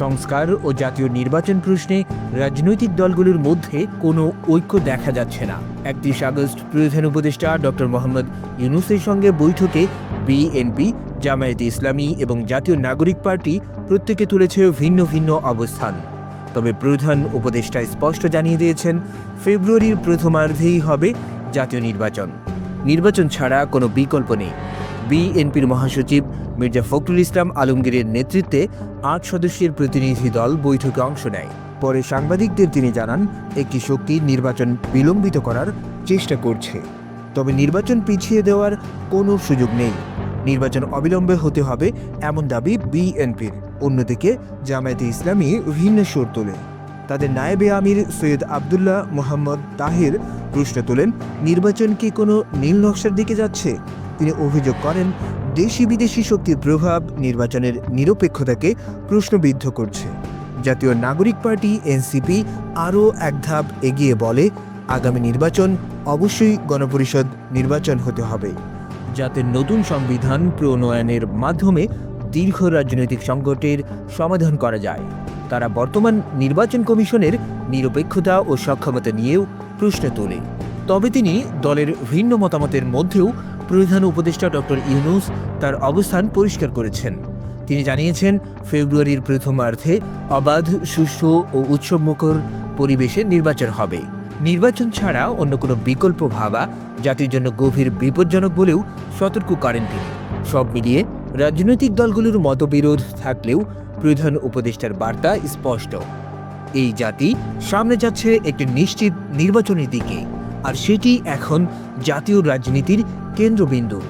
সংস্কার ও জাতীয় নির্বাচন প্রশ্নে রাজনৈতিক দলগুলোর মধ্যে কোনো ঐক্য দেখা যাচ্ছে না। একত্রিশ আগস্ট প্রধান উপদেষ্টা ডক্টর মোহাম্মদ ইউনুসের সঙ্গে বৈঠকে বিএনপি, জামায়াতে ইসলামী এবং জাতীয় নাগরিক পার্টি প্রত্যেকে তুলেছে ভিন্ন ভিন্ন অবস্থান। তবে প্রধান উপদেষ্টা স্পষ্ট জানিয়ে দিয়েছেন, ফেব্রুয়ারির প্রথমার্ধেই হবে জাতীয় নির্বাচন। নির্বাচন ছাড়া কোনো বিকল্প নেই। বিএনপির মহাসচিব মির্জা ফখরুল ইসলাম আলমগীরের নেতৃত্বে আট সদস্যের প্রতিনিধি দল বৈঠকে অংশ নেয়। পরে সাংবাদিকদের তিনি জানান, একটি শক্তি নির্বাচন বিলম্বিত করার চেষ্টা করছে। তবে নির্বাচন পিছিয়ে দেওয়ার কোনো সুযোগ নেই। নির্বাচন অবিলম্বে হতে হবে এমন দাবি বিএনপির। অন্যদিকে জামায়াতে ইসলামী ভিন্ন সুর তোলে। তাদের নায়েবে আমির সৈয়দ আবদুল্লাহ মোহাম্মদ তাহির প্রশ্ন তোলেন, নির্বাচন কি কোনো নীল নকশার দিকে যাচ্ছে? তিনি অভিযোগ করেন, দেশি বিদেশি শক্তির প্রভাব নির্বাচনের নিরপেক্ষতাকে প্রশ্নবিদ্ধ করছে। জাতীয় নাগরিক পার্টি, এনসিপি, আরও এক ধাপ এগিয়ে বলে, আগামী নির্বাচন অবশ্যই গণপরিষদ নির্বাচন হতে হবে। যাতে নতুন সংবিধান প্রণয়নের মাধ্যমে দীর্ঘ রাজনৈতিক সংকটের সমাধান করা যায়। তারা বর্তমান নির্বাচন কমিশনের নিরপেক্ষতা ও সক্ষমতা নিয়েও প্রশ্ন তোলে। তবে তিনি দলের ভিন্ন মতামতের মধ্যেও প্রধান উপদেষ্টা ডক্টর ইউনুস তার অবস্থান পরিষ্কার করেছেন। তিনি জানিয়েছেন, ফেব্রুয়ারির প্রথমার্ধে অবাধ, সুষ্ঠু ও উৎসবমুখর পরিবেশে নির্বাচন হবে। নির্বাচন ছাড়া অন্য কোনো বিকল্প ভাবা জাতির জন্য গভীর বিপজ্জনক বলেও সতর্ক করেন তিনি। সব মিলিয়ে রাজনৈতিক দলগুলোর মতবিরোধ থাকলেও প্রধান উপদেষ্টার বার্তা স্পষ্ট। এই জাতি সামনে যাচ্ছে একটি নিশ্চিত নির্বাচনের দিকে, আর সেটি এখন জাতীয় রাজনীতির কেন্দ্রবিন্দু।